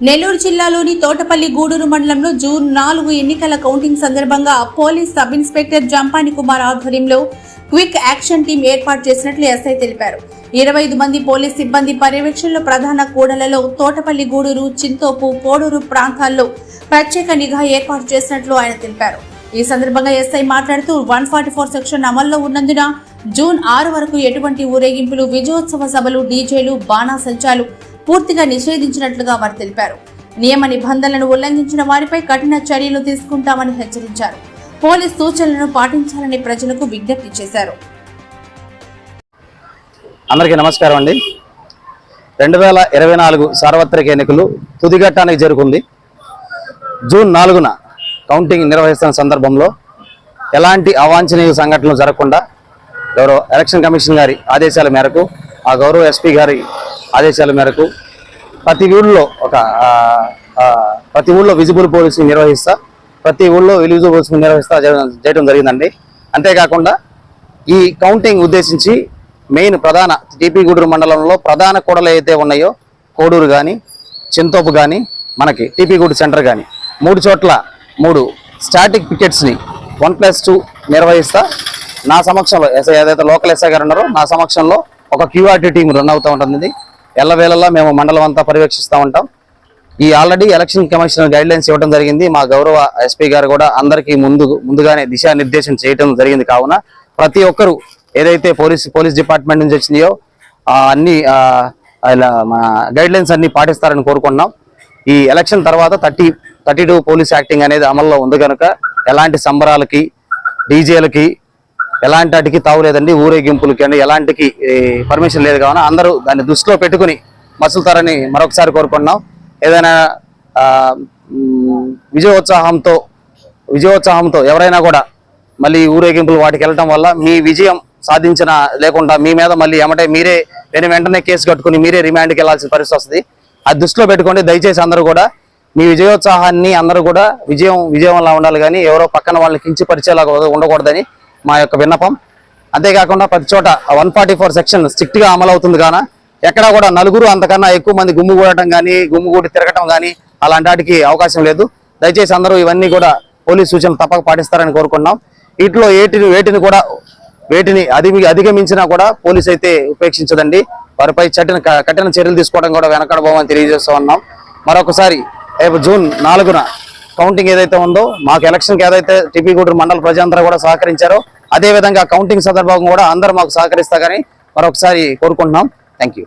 నెల్లూరు జిల్లాలోని తోటపల్లి గూడూరు మండలంలో జూన్ నాలుగు ఎన్నికల కౌంటింగ్ సందర్భంగా police sub inspector Jampani Kumar ఆధ్వర్యంలో క్విక్ యాక్షన్ టీం ఏర్పాటు చేసినట్లు ఎస్ఐ తెలిపారు. ఇరవై ఐదు మంది పోలీస్ సిబ్బంది పర్యవేక్షణలో ప్రధాన కూడలలో తోటపల్లి గూడూరు చింతోపు పోడూరు ప్రాంతాల్లో ప్రత్యేక నిఘా ఏర్పాటు చేసినట్లు ఆయన తెలిపారు. ఈ సందర్భంగా ఎస్ఐ మాట్లాడుతూ వన్ ఫార్టీ ఫోర్ సెక్షన్ అమల్లో ఉన్నందున జూన్ ఆరు వరకు ఎటువంటి ఊరేగింపులు విజయోత్సవ సభలు డీజేలు బాణాసంచాలు పూర్తిగా నిషేధించినట్లుగా వారు తెలిపారు. నియమ నిబంధనలను ఉల్లంఘించిన వారిపై కఠిన చర్యలు తీసుకుంటామని హెచ్చరించారు. పోలీస్ సూచనలను పాటించాలని ప్రజలకు విజ్ఞప్తి చేశారు. అందరికీ నమస్కారం అండి. రెండు వేల ఇరవై నాలుగు సార్వత్రిక ఎన్నికలు తుదిఘట్టానికి జరుగుంది జూన్ నాలుగున కౌంటింగ్ నిర్వహిస్తున్న సందర్భంలో ఎలాంటి అవాంఛనీయ సంఘటనలు జరగకుండా గౌరవ ఎలక్షన్ కమిషన్ గారి ఆదేశాల మేరకు ఆ గౌరవ ఎస్పీ గారి ఆదేశాల మేరకు ప్రతి ఊళ్ళో ఒక ప్రతి ఊళ్ళో విజిబుల్ పోలీసులు నిర్వహిస్తా ప్రతి ఊళ్ళో విజిబుల్ పోలీసులు నిర్వహిస్తా చేయడం- జరిగిందండి. అంతేకాకుండా ఈ కౌంటింగ్ ఉద్దేశించి మెయిన్ ప్రధాన టీపీ గూడూరు మండలంలో ప్రధాన కూడలు అయితే ఉన్నాయో కోడూరు కానీ చింతోపు కానీ మనకి టీపీ గూడు సెంటర్ కానీ మూడు చోట్ల మూడు స్టాటిక్ పికెట్స్ని వన్ ప్లస్ టూ నిర్వహిస్తా. నా సమక్షంలో ఎస్ఐ ఏదైతే లోకల్ ఎస్ఐ గారు ఉన్నారో నా సమక్షంలో ఒక క్యూఆర్టీ టీం రన్ అవుతూ ఉంటుంది. ఎల్లవేళలా మేము మండలం అంతా పర్యవేక్షిస్తూ ఉంటాం. ఈ already election commission guidelines ఇవ్వడం జరిగింది. మా గౌరవ ఎస్పీ గారు కూడా అందరికీ ముందు ముందుగానే దిశానిర్దేశం చేయడం జరిగింది. కావున ప్రతి ఒక్కరు ఏదైతే పోలీస్ పోలీస్ డిపార్ట్మెంట్ నుంచి వచ్చినాయో అన్ని గైడ్లైన్స్ గైడ్ లైన్స్ అన్ని పాటిస్తారని కోరుకుంటున్నాం. ఈ ఎలక్షన్ తర్వాత thirty thirty two police acting అనేది అమల్లో ఉంది కనుక ఎలాంటి సంబరాలకి డీజేలకి ఎలాంటి వాటికి తావులేదండి ఊరేగింపులకి అండి ఎలాంటికి పర్మిషన్ లేదు కావున అందరూ దాన్ని దృష్టిలో పెట్టుకుని మసులుతారని మరొకసారి కోరుకుంటున్నాం. ఏదైనా విజయోత్సాహంతో విజయోత్సాహంతో ఎవరైనా కూడా మళ్ళీ ఊరేగింపులు వాటికి వెళ్ళటం వల్ల మీ విజయం సాధించిన లేకుండా మీ మీద మళ్ళీ ఏమంటే మీరే నేను వెంటనే కేసు కట్టుకుని మీరే రిమాండ్కి వెళ్ళాల్సిన పరిస్థితి వస్తుంది. అది దృష్టిలో పెట్టుకోండి దయచేసి అందరూ కూడా మీ విజయోత్సాహాన్ని అందరూ కూడా విజయం విజయంలా ఉండాలి కానీ ఎవరో పక్కన వాళ్ళని కించిపరిచేలాగా ఉండకూడదని మా యొక్క విన్నపం. అంతేకాకుండా ప్రతి చోట వన్ ఫార్టీ ఫోర్ సెక్షన్ స్ట్రిక్ట్గా అమలు అవుతుంది కాన ఎక్కడా కూడా నలుగురు అంతకన్నా ఎక్కువ మంది గుమ్ముగూడటం కానీ గుమ్ముగూడి తిరగటం కానీ అలాంటి వాటికి అవకాశం లేదు. దయచేసి అందరూ ఇవన్నీ కూడా పోలీస్ సూచనలు తప్పక పాటిస్తారని కోరుకున్నాం వీటిలో ఏటిని వేటిని కూడా వేటిని అధిమి అధిగమించినా కూడా పోలీస్ అయితే ఉపేక్షించదండి. వారిపై చట్టిన కఠిన చర్యలు తీసుకోవడం కూడా వెనకడబోమని తెలియజేస్తూ ఉన్నాం. మరొకసారి రేపు జూన్ నాలుగున కౌంటింగ్ ఏదైతే ఉందో మాకు ఎలక్షన్కి ఏదైతే టిపి గూడూరు మండల ప్రజలందరూ కూడా సహకరించారో అదే విధంగా కౌంటింగ్ సందర్భంగా కూడా అందరూ మాకు సహకరిస్తారని మరొకసారి కోరుకుంటున్నాం. Thank you